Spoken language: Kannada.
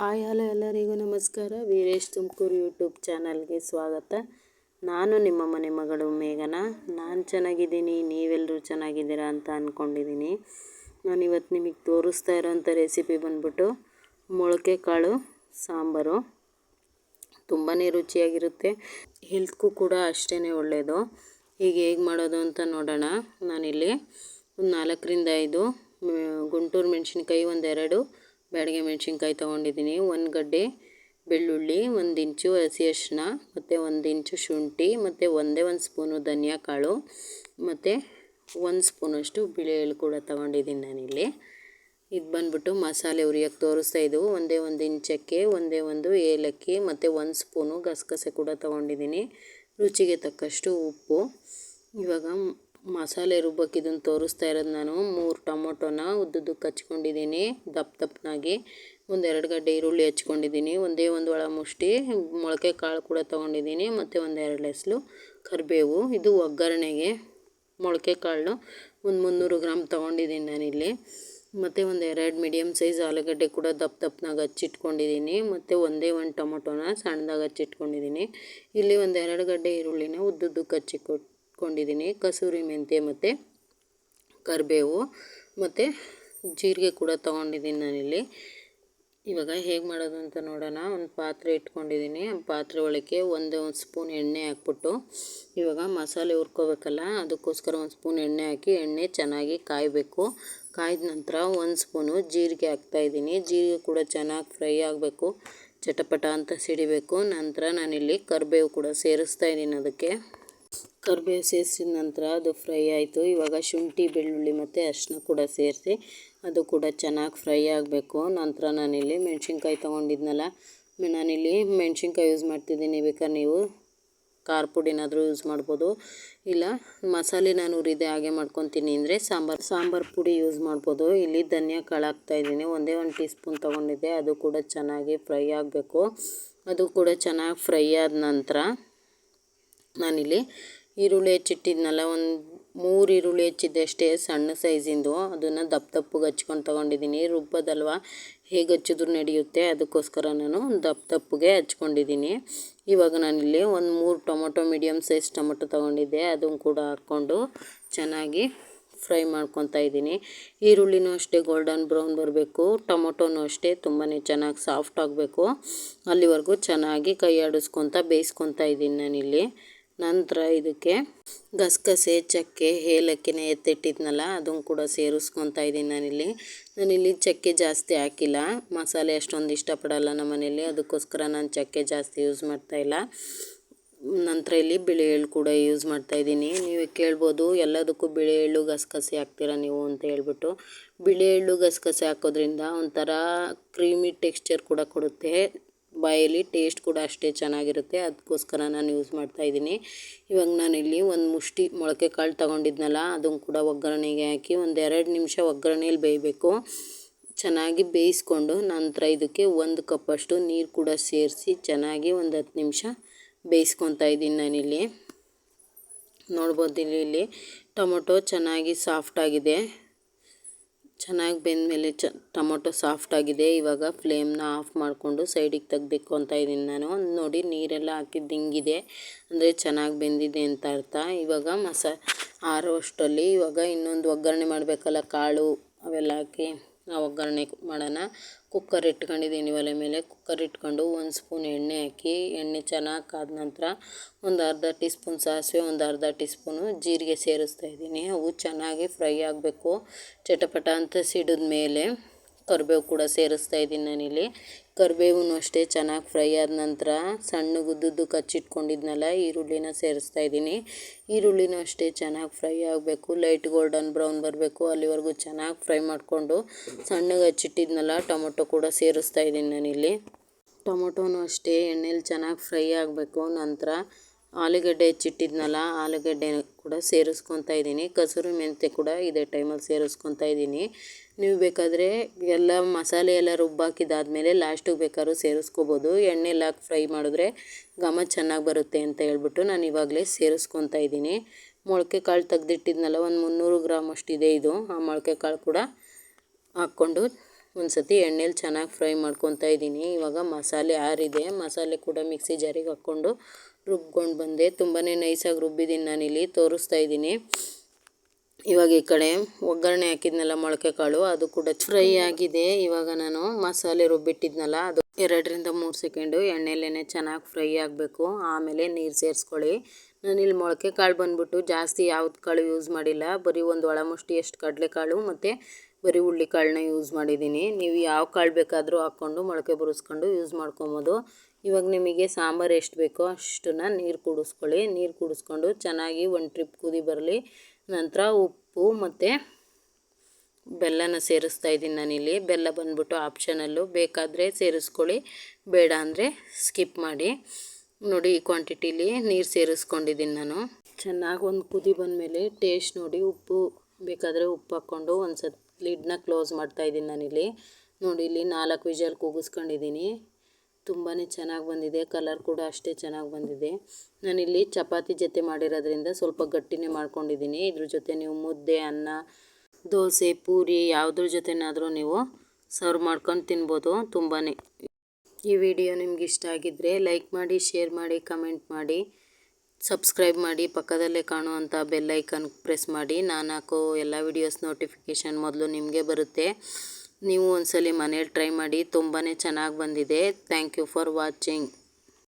ಹಾಯ್, ಹಲೋ ಎಲ್ಲರಿಗೂ ನಮಸ್ಕಾರ. ವೀರೇಶ್ ತುಮಕೂರು ಯೂಟ್ಯೂಬ್ ಚಾನಲ್ಗೆ ಸ್ವಾಗತ. ನಾನು ನಿಮ್ಮ ಮನೆ ಮಗಳು ಮೇಘನ. ನಾನು ಚೆನ್ನಾಗಿದ್ದೀನಿ ನೀವೆಲ್ಲರೂ ಚೆನ್ನಾಗಿದ್ದೀರಾ ಅಂತ ಅಂದ್ಕೊಂಡಿದ್ದೀನಿ ನಾನು ಇವತ್ತು ನಿಮಗೆ ತೋರಿಸ್ತಾ ಇರೋಂಥ ರೆಸಿಪಿ ಬಂದ್ಬಿಟ್ಟು ಮೊಳಕೆ ಕಾಳು ಸಾಂಬಾರು. ತುಂಬಾ ರುಚಿಯಾಗಿರುತ್ತೆ. ಹೆಲ್ತ್ಗೂ ಕೂಡ ಅಷ್ಟೇ ಒಳ್ಳೆಯದು ಈಗ ಹೇಗೆ ಮಾಡೋದು ಅಂತ ನೋಡೋಣ. ನಾನಿಲ್ಲಿ ಒಂದು ನಾಲ್ಕರಿಂದ ಐದು ಗುಂಟೂರು ಮೆಣಸಿನ್ಕಾಯಿ ಒಂದೆರಡು ಬ್ಯಾಡಗೆ ಮೆಣಸಿನ್ಕಾಯಿ ತೊಗೊಂಡಿದ್ದೀನಿ. ಒಂದು ಗಡ್ಡೆ ಬೆಳ್ಳುಳ್ಳಿ, ಒಂದು ಇಂಚು ಹಸಿ ಅರಿಶಿನ ಮತ್ತು ಒಂದು ಇಂಚು ಶುಂಠಿ, ಮತ್ತು ಒಂದೇ ಒಂದು ಸ್ಪೂನು ಧನಿಯಾ ಕಾಳು, ಮತ್ತು ಒಂದು ಸ್ಪೂನಷ್ಟು ಬಿಳಿ ಎಳ್ಳು ಕೂಡ ತೊಗೊಂಡಿದ್ದೀನಿ ನಾನಿಲ್ಲಿ. ಇದು ಬಂದ್ಬಿಟ್ಟು ಮಸಾಲೆ ಉರಿಯೋಕ್ಕೆ ತೋರಿಸ್ತಾ ಇದ್ದವು ಒಂದೇ ಒಂದು ಇಂಚಕ್ಕೆ ಒಂದೇ ಒಂದು ಏಲಕ್ಕಿ, ಮತ್ತು ಒಂದು ಸ್ಪೂನು ಗಸಗಸೆ ಕೂಡ ತೊಗೊಂಡಿದ್ದೀನಿ. ರುಚಿಗೆ ತಕ್ಕಷ್ಟು ಉಪ್ಪು. ಇವಾಗ ಮಸಾಲೆ ರುಬ್ಬಕ್ಕೆ ಇದನ್ನು ತೋರಿಸ್ತಾ ಇರೋದು ನಾನು. ಮೂರು ಟೊಮೊಟೊನ ಉದ್ದುದ್ದಕ್ಕೆ ಹಚ್ಕೊಂಡಿದ್ದೀನಿ ದಪ್ಪ ದಪ್ಪನಾಗಿ. ಒಂದೆರಡು ಗಡ್ಡೆ ಈರುಳ್ಳಿ ಹಚ್ಕೊಂಡಿದ್ದೀನಿ, ಒಂದೇ ಒಂದು ಒಳ ಮುಷ್ಟಿ, ಮೊಳಕೆ ಕಾಳು ಕೂಡ ತೊಗೊಂಡಿದ್ದೀನಿ, ಮತ್ತು ಒಂದೆರಡು ಲೆಸ್ಲು ಕರಿಬೇವು. ಇದು ಒಗ್ಗರಣೆಗೆ ಮೊಳಕೆ ಕಾಳು ಒಂದು ಮುನ್ನೂರು ಗ್ರಾಮ್ ತೊಗೊಂಡಿದ್ದೀನಿ ನಾನಿಲ್ಲಿ. ಮತ್ತು ಒಂದು ಎರಡು ಮೀಡಿಯಮ್ ಸೈಜ್ ಆಲೂಗಡ್ಡೆ ಕೂಡ ದಪ್ಪ ದಪ್ಪನಾಗ ಹಚ್ಚಿಟ್ಕೊಂಡಿದ್ದೀನಿ, ಮತ್ತು ಒಂದೇ ಒಂದು ಟೊಮೊಟೊನ ಸಣ್ಣದಾಗಿ ಹಚ್ಚಿಟ್ಕೊಂಡಿದ್ದೀನಿ. ಇಲ್ಲಿ ಒಂದು ಎರಡು ಗಡ್ಡೆ ಈರುಳ್ಳಿನ ಉದ್ದುದ್ದಕ್ಕೆ ಹಚ್ಚಿ ಕೊಟ್ಟು ಇಟ್ಕೊಂಡಿದ್ದೀನಿ. ಕಸೂರಿ ಮೆಂತ್ಯ ಮತ್ತು ಕರಿಬೇವು ಮತ್ತು ಜೀರಿಗೆ ಕೂಡ ತೊಗೊಂಡಿದ್ದೀನಿ ನಾನಿಲ್ಲಿ. ಇವಾಗ ಹೇಗೆ ಮಾಡೋದು ಅಂತ ನೋಡೋಣ. ಒಂದು ಪಾತ್ರೆ ಇಟ್ಕೊಂಡಿದ್ದೀನಿ. ಪಾತ್ರೆ ಒಳಗೆ ಒಂದು ಸ್ಪೂನ್ ಎಣ್ಣೆ ಹಾಕ್ಬಿಟ್ಟು ಇವಾಗ ಮಸಾಲೆ ಹುರ್ಕೋಬೇಕಲ್ಲ, ಅದಕ್ಕೋಸ್ಕರ ಒಂದು ಸ್ಪೂನ್ ಎಣ್ಣೆ ಹಾಕಿ ಎಣ್ಣೆ ಚೆನ್ನಾಗಿ ಕಾಯಬೇಕು. ಕಾಯ್ದ ನಂತರ ಒಂದು ಸ್ಪೂನು ಜೀರಿಗೆ ಹಾಕ್ತಾಯಿದ್ದೀನಿ ಜೀರಿಗೆ ಕೂಡ ಚೆನ್ನಾಗಿ ಫ್ರೈ ಆಗಬೇಕು, ಚಟಪಟ ಅಂತ ಸಿಡಿಬೇಕು. ನಂತರ ನಾನಿಲ್ಲಿ ಕರಿಬೇವು ಕೂಡ ಸೇರಿಸ್ತಾ ಇದ್ದೀನಿ ಅದಕ್ಕೆ. ಕರಿಬೇವು ಸೇರಿಸಿದ ನಂತರ ಅದು ಫ್ರೈ ಆಯಿತು. ಇವಾಗ ಶುಂಠಿ, ಬೆಳ್ಳುಳ್ಳಿ ಮತ್ತು ಅರಿಶಿನ ಕೂಡ ಸೇರಿಸಿ ಅದು ಕೂಡ ಚೆನ್ನಾಗಿ ಫ್ರೈ ಆಗಬೇಕು. ನಂತರ ನಾನಿಲ್ಲಿ ಮೆಣಸಿನ್ಕಾಯಿ ತೊಗೊಂಡಿದ್ನಲ್ಲ, ನಾನಿಲ್ಲಿ ಮೆಣಸಿನ್ಕಾಯಿ ಯೂಸ್ ಮಾಡ್ತಿದ್ದೀನಿ. ಬೇಕಾದ್ರೆ ನೀವು ಖಾರ ಪುಡಿನಾದರೂ ಯೂಸ್ ಮಾಡ್ಬೋದು. ಇಲ್ಲ, ಮಸಾಲೆ ನಾನು ಹುರಿದೆ ಹಾಗೆ ಮಾಡ್ಕೊತೀನಿ ಅಂದರೆ ಸಾಂಬಾರು ಸಾಂಬಾರು ಪುಡಿ ಯೂಸ್ ಮಾಡ್ಬೋದು. ಇಲ್ಲಿ ಧನಿಯಾ ಕಾಳು ಹಾಕ್ತಾಯಿದ್ದೀನಿ ಒಂದೇ ಒಂದು ಟೀ ಸ್ಪೂನ್ ತೊಗೊಂಡಿದ್ದೆ. ಅದು ಕೂಡ ಚೆನ್ನಾಗಿ ಫ್ರೈ ಆಗಬೇಕು. ಅದು ಕೂಡ ಚೆನ್ನಾಗಿ ಫ್ರೈ ಆದ ನಂತರ ನಾನಿಲ್ಲಿ ಈರುಳ್ಳಿ ಹೆಚ್ಚಿಟ್ಟಿದ್ನಲ್ಲ, ಒಂದು ಮೂರು ಈರುಳ್ಳಿ ಹೆಚ್ಚಿದ್ದೆ ಅಷ್ಟೇ, ಸಣ್ಣ ಸೈಜಿಂದು. ಅದನ್ನು ದಪ್ಪ ದಪ್ಪಗೆ ಹಚ್ಕೊಂಡು ತೊಗೊಂಡಿದ್ದೀನಿ ರುಬ್ಬೋದಲ್ವ ಹೇಗೆ ಹಚ್ಚಿದ್ರು ನಡೆಯುತ್ತೆ, ಅದಕ್ಕೋಸ್ಕರ ನಾನು ದಪ್ಪ ದಪ್ಪಗೆ ಹಚ್ಕೊಂಡಿದ್ದೀನಿ ಇವಾಗ ನಾನಿಲ್ಲಿ ಒಂದು ಮೂರು ಟೊಮೊಟೊ ಮೀಡಿಯಮ್ ಸೈಜ್ ಟೊಮೊಟೊ ತೊಗೊಂಡಿದ್ದೆ ಅದನ್ನು ಕೂಡ ಹಾಕ್ಕೊಂಡು ಚೆನ್ನಾಗಿ ಫ್ರೈ ಮಾಡ್ಕೊತಾ ಇದ್ದೀನಿ ಈರುಳ್ಳಿನೂ ಅಷ್ಟೇ, ಗೋಲ್ಡನ್ ಬ್ರೌನ್ ಬರಬೇಕು. ಟೊಮೊಟೊನೂ ಅಷ್ಟೇ ತುಂಬಾ ಚೆನ್ನಾಗಿ ಸಾಫ್ಟ್ ಆಗಬೇಕು. ಅಲ್ಲಿವರೆಗೂ ಚೆನ್ನಾಗಿ ಕೈ ಆಡಿಸ್ಕೊತ ಬೇಯಿಸ್ಕೊತಾ ಇದ್ದೀನಿ ನಾನಿಲ್ಲಿ. ನಂತರ ಇದಕ್ಕೆ ಗಸಗಸೆ, ಚಕ್ಕೆ, ಏಲಕ್ಕಿನ ಎತ್ತಿಟ್ಟಿದ್ನಲ್ಲ, ಅದನ್ನು ಕೂಡ ಸೇರಿಸ್ಕೊತಾ ಇದ್ದೀನಿ ನಾನಿಲ್ಲಿ. ನಾನಿಲ್ಲಿ ಚಕ್ಕೆ ಜಾಸ್ತಿ ಹಾಕಿಲ್ಲ. ಮಸಾಲೆ ಅಷ್ಟೊಂದು ಇಷ್ಟಪಡಲ್ಲ ನಮ್ಮ ಮನೇಲಿ ಅದಕ್ಕೋಸ್ಕರ ನಾನು ಚಕ್ಕೆ ಜಾಸ್ತಿ ಯೂಸ್ ಮಾಡ್ತಾಯಿಲ್ಲ ನಂತರ ಇಲ್ಲಿ ಬಿಳಿ ಎಳ್ಳು ಕೂಡ ಯೂಸ್ ಮಾಡ್ತಾಯಿದ್ದೀನಿ ನೀವು ಕೇಳ್ಬೋದು, ಎಲ್ಲದಕ್ಕೂ ಬಿಳಿ ಎಳ್ಳು ಗಸಗಸೆ ಹಾಕ್ತೀರಾ ನೀವು ಅಂತ ಹೇಳ್ಬಿಟ್ಟು. ಬಿಳಿ ಎಳ್ಳು ಗಸಗಸೆ ಹಾಕೋದ್ರಿಂದ ಒಂಥರ ಕ್ರೀಮಿ ಟೆಕ್ಸ್ಚರ್ ಕೂಡ ಕೊಡುತ್ತೆ. ಬಾಯಲ್ಲಿ ಟೇಸ್ಟ್ ಕೂಡ ಅಷ್ಟೇ ಚೆನ್ನಾಗಿರುತ್ತೆ. ಅದಕ್ಕೋಸ್ಕರ ನಾನು ಯೂಸ್ ಮಾಡ್ತಾಯಿದ್ದೀನಿ ಇವಾಗ ನಾನಿಲ್ಲಿ ಒಂದು ಮುಷ್ಟಿ ಮೊಳಕೆ ಕಾಳು ತೊಗೊಂಡಿದ್ನಲ್ಲ ಅದನ್ನು ಕೂಡ ಒಗ್ಗರಣೆಗೆ ಹಾಕಿ ಒಂದು ಎರಡು ನಿಮಿಷ ಒಗ್ಗರಣೆಯಲ್ಲಿ ಬೇಯಬೇಕು. ಚೆನ್ನಾಗಿ ಬೇಯಿಸ್ಕೊಂಡು ನಂತರ ಇದಕ್ಕೆ ಒಂದು ಕಪ್ಪಷ್ಟು ನೀರು ಕೂಡ ಸೇರಿಸಿ ಚೆನ್ನಾಗಿ ಒಂದು ಹತ್ತು ನಿಮಿಷ ಬೇಯಿಸ್ಕೊತಾ ಇದ್ದೀನಿ ನಾನಿಲ್ಲಿ. ನೋಡ್ಬೋದು ಇಲ್ಲಿ ಟೊಮೊಟೊ ಚೆನ್ನಾಗಿ ಸಾಫ್ಟಾಗಿದೆ ಚೆನ್ನಾಗಿ ಬೆಂದಮೇಲೆ ಚ, ಟೊಮೊಟೊ ಸಾಫ್ಟಾಗಿದೆ ಇವಾಗ ಫ್ಲೇಮ್ನ ಆಫ್ ಮಾಡಿಕೊಂಡು ಸೈಡಿಗೆ ತೆಗ್ದಿಕ್ಕು ಅಂತ ಇದ್ದೀನಿ ನಾನು. ನೋಡಿ, ನೀರೆಲ್ಲ ಹಾಕಿದ್ದು ಹಿಂಗಿದೆ. ಅಂದರೆ ಚೆನ್ನಾಗಿ ಬೆಂದಿದೆ ಅಂತ ಅರ್ಥ. ಇವಾಗ ಮಸಾ ಆರೋ ಅಷ್ಟರಲ್ಲಿ ಇವಾಗ ಇನ್ನೊಂದು ಒಗ್ಗರಣೆ ಮಾಡಬೇಕಲ್ಲ, ಕಾಳು ಅವೆಲ್ಲ ಹಾಕಿ. ಒಗ್ಗರಣೆ ಮಾಡೋಣ. ಕುಕ್ಕರ್ ಇಟ್ಕೊಂಡಿದ್ದೀನಿ ಒಲೆ ಮೇಲೆ. ಕುಕ್ಕರ್ ಇಟ್ಕೊಂಡು ಒಂದು ಸ್ಪೂನ್ ಎಣ್ಣೆ ಹಾಕಿ, ಎಣ್ಣೆ ಚೆನ್ನಾಗಿ ಕಾದ ನಂತರ ಒಂದು ಅರ್ಧ ಟೀ ಸ್ಪೂನ್ ಸಾಸಿವೆ, ಒಂದು ಅರ್ಧ ಟೀ ಸ್ಪೂನು ಜೀರಿಗೆ ಸೇರಿಸ್ತಾ ಇದ್ದೀನಿ. ಅವು ಚೆನ್ನಾಗಿ ಫ್ರೈ ಆಗಬೇಕು. ಚಟಪಟ ಅಂತ ಸಿಡಿದ ಮೇಲೆ ಕರಿಬೇವು ಕೂಡ ಸೇರಿಸ್ತಾ ಇದ್ದೀನಿ ನಾನಿಲ್ಲಿ. ಕರಿಬೇವು ಅಷ್ಟೇ ಚೆನ್ನಾಗಿ ಫ್ರೈ ಆದ ನಂತರ ಸಣ್ಣ ಗುದ್ದುದ್ದು ಕಚ್ಚಿಟ್ಕೊಂಡಿದ್ನಲ್ಲ, ಈರುಳ್ಳಿನ ಸೇರಿಸ್ತಾ ಇದ್ದೀನಿ. ಈರುಳ್ಳಿನೂ ಅಷ್ಟೇ ಚೆನ್ನಾಗಿ ಫ್ರೈ ಆಗಬೇಕು. ಲೈಟ್ ಗೋಲ್ಡನ್ ಬ್ರೌನ್ ಬರಬೇಕು. ಅಲ್ಲಿವರೆಗೂ ಚೆನ್ನಾಗಿ ಫ್ರೈ ಮಾಡಿಕೊಂಡು ಸಣ್ಣಗೆ ಹಚ್ಚಿಟ್ಟಿದ್ನಲ್ಲ, ಟೊಮೊಟೊ ಕೂಡ ಸೇರಿಸ್ತಾ ಇದ್ದೀನಿ ನಾನಿಲ್ಲಿ. ಟೊಮೊಟೊನೂ ಅಷ್ಟೇ ಎಣ್ಣೆಲಿ ಚೆನ್ನಾಗಿ ಫ್ರೈ ಆಗಬೇಕು. ನಂತರ ಆಲೂಗಡ್ಡೆ ಹೆಚ್ಚಿಟ್ಟಿದ್ನಲ್ಲ ಆಲೂಗಡ್ಡೆ ಕೂಡ ಸೇರಿಸ್ಕೊತಾ ಇದ್ದೀನಿ. ಕಸೂರಿ ಮೆಂತ್ಯ ಕೂಡ ಇದೇ ಟೈಮಲ್ಲಿ ಸೇರಿಸ್ಕೊತಾ ಇದ್ದೀನಿ. ನೀವು ಬೇಕಾದರೆ ಎಲ್ಲ ಮಸಾಲೆ ಎಲ್ಲ ರುಬ್ಬಾಕಿದ್ದಾದಮೇಲೆ ಲಾಸ್ಟಿಗೆ ಬೇಕಾದ್ರೂ ಸೇರಿಸ್ಕೋಬೋದು. ಎಣ್ಣೆಲ್ಲ ಹಾಕಿ ಫ್ರೈ ಮಾಡಿದ್ರೆ ಘಮ ಚೆನ್ನಾಗಿ ಬರುತ್ತೆ ಅಂತ ಹೇಳ್ಬಿಟ್ಟು ನಾನು ಇವಾಗಲೇ ಸೇರಿಸ್ಕೊತಾ ಇದ್ದೀನಿ. ಮೊಳಕೆ ಕಾಳು ತೆಗ್ದಿಟ್ಟಿದ್ನಲ್ಲ, ಒಂದು ಮುನ್ನೂರು ಗ್ರಾಮ್ ಅಷ್ಟಿದೆ ಇದು. ಆ ಮೊಳಕೆ ಕಾಳು ಕೂಡ ಹಾಕ್ಕೊಂಡು ಒಂದು ಸತಿ ಎಣ್ಣೆಲಿ ಚೆನ್ನಾಗಿ ಫ್ರೈ ಮಾಡ್ಕೊತಾ ಇದ್ದೀನಿ. ಇವಾಗ ಮಸಾಲೆ ಆರಿದೆ. ಮಸಾಲೆ ಕೂಡ ಮಿಕ್ಸಿ ಜಾರಿಗೆ ಹಾಕ್ಕೊಂಡು ರುಬ್ಕೊಂಡು ಬಂದೆ. ತುಂಬಾ ನೈಸಾಗಿ ರುಬ್ಬಿದ್ದೀನಿ ನಾನಿಲ್ಲಿ. ತೋರಿಸ್ತಾ ಇದ್ದೀನಿ. ಇವಾಗ ಈ ಕಡೆ ಒಗ್ಗರಣೆ ಹಾಕಿದ್ನಲ್ಲ ಮೊಳಕೆ ಕಾಳು, ಅದು ಕೂಡ ಫ್ರೈ ಆಗಿದೆ. ಇವಾಗ ನಾನು ಮಸಾಲೆ ರುಬ್ಬಿಟ್ಟಿದ್ನಲ್ಲ, ಅದು ಎರಡರಿಂದ ಮೂರು ಸೆಕೆಂಡು ಎಣ್ಣೆಲೇ ಚೆನ್ನಾಗಿ ಫ್ರೈ ಆಗಬೇಕು. ಆಮೇಲೆ ನೀರು ಸೇರಿಸ್ಕೊಳ್ಳಿ. ನಾನಿಲ್ಲಿ ಮೊಳಕೆ ಕಾಳು ಬಂದ್ಬಿಟ್ಟು ಜಾಸ್ತಿ ಯಾವ್ದು ಕಾಳು ಯೂಸ್ ಮಾಡಿಲ್ಲ. ಬರೀ ಒಂದು ಒಳಮುಷ್ಟಿ ಎಷ್ಟು ಕಡಲೆಕಾಳು ಮತ್ತು ಬರೀ ಕಾಳನ್ನ ಯೂಸ್ ಮಾಡಿದ್ದೀನಿ. ನೀವು ಯಾವ ಕಾಳು ಬೇಕಾದರೂ ಹಾಕ್ಕೊಂಡು ಮೊಳಕೆ ಬರೆಸ್ಕೊಂಡು ಯೂಸ್ ಮಾಡ್ಕೊಬೋದು. ಇವಾಗ ನಿಮಗೆ ಸಾಂಬಾರು ಎಷ್ಟು ಬೇಕೋ ಅಷ್ಟನ್ನು ನೀರು ಕುಡಿಸ್ಕೊಳ್ಳಿ. ನೀರು ಕುಡಿಸ್ಕೊಂಡು ಚೆನ್ನಾಗಿ ಒಂದು ಟ್ರಿಪ್ ಕುದಿ ಬರಲಿ. ನಂತರ ಉಪ್ಪು ಮತ್ತು ಬೆಲ್ಲನ ಸೇರಿಸ್ತಾ ಇದ್ದೀನಿ ನಾನಿಲ್ಲಿ. ಬೆಲ್ಲ ಬಂದ್ಬಿಟ್ಟು ಆಪ್ಷನಲ್ಲು ಬೇಕಾದರೆ ಸೇರಿಸ್ಕೊಳ್ಳಿ. ಬೇಡ ಅಂದರೆ ಸ್ಕಿಪ್ ಮಾಡಿ. ನೋಡಿ ಈ ಕ್ವಾಂಟಿಟಿಲಿ ನೀರು ಸೇರಿಸ್ಕೊಂಡಿದ್ದೀನಿ ನಾನು. ಚೆನ್ನಾಗಿ ಒಂದು ಕುದಿ ಬಂದಮೇಲೆ ಟೇಸ್ಟ್ ನೋಡಿ ಉಪ್ಪು. ಬೇಕಾದರೆ ಉಪ್ಪು ಹಾಕ್ಕೊಂಡು ಒಂದು ಸತ್ ಲಿಡ್ನ ಕ್ಲೋಸ್ ಮಾಡ್ತಾಯಿದ್ದೀನಿ ನಾನಿಲ್ಲಿ. ನೋಡಿ ಇಲ್ಲಿ ನಾಲ್ಕು ವಿಜಲ್ ಕೂಗಿಸ್ಕೊಂಡಿದ್ದೀನಿ. ತುಂಬಾ ಚೆನ್ನಾಗಿ ಬಂದಿದೆ. ಕಲರ್ ಕೂಡ ಅಷ್ಟೇ ಚೆನ್ನಾಗಿ ಬಂದಿದೆ. ನಾನಿಲ್ಲಿ ಚಪಾತಿ ಜೊತೆ ಮಾಡಿರೋದ್ರಿಂದ ಸ್ವಲ್ಪ ಗಟ್ಟಿನೇ ಮಾಡ್ಕೊಂಡಿದ್ದೀನಿ. ಇದ್ರ ಜೊತೆ ನೀವು ಮುದ್ದೆ, ಅನ್ನ, ದೋಸೆ, ಪೂರಿ ಯಾವುದ್ರ ಜೊತೆನಾದರೂ ನೀವು ಸರ್ವ್ ಮಾಡ್ಕೊಂಡು ತಿನ್ಬೋದು ತುಂಬಾ ಈ ವಿಡಿಯೋ ನಿಮ್ಗೆ ಇಷ್ಟ ಆಗಿದ್ದರೆ ಲೈಕ್ ಮಾಡಿ ಶೇರ್ ಮಾಡಿ ಕಮೆಂಟ್ ಮಾಡಿ ಸಬ್ಸ್ಕ್ರೈಬ್ ಮಾಡಿ, ಪಕ್ಕದಲ್ಲೇ ಕಾಣುವಂಥ ಬೆಲ್ಲೈಕನ್ ಪ್ರೆಸ್ ಮಾಡಿ. ನಾನು ಹಾಕೋ ಎಲ್ಲ ವಿಡಿಯೋಸ್ ನೋಟಿಫಿಕೇಷನ್ ಮೊದಲು ನಿಮಗೆ ಬರುತ್ತೆ. ನೀವು ಒಂದ್ಸಲಿ ಮನೇಲಿ ಟ್ರೈ ಮಾಡಿ ತುಂಬಾ ಚೆನ್ನಾಗಿ ಬಂದಿದೆ. Thank you for watching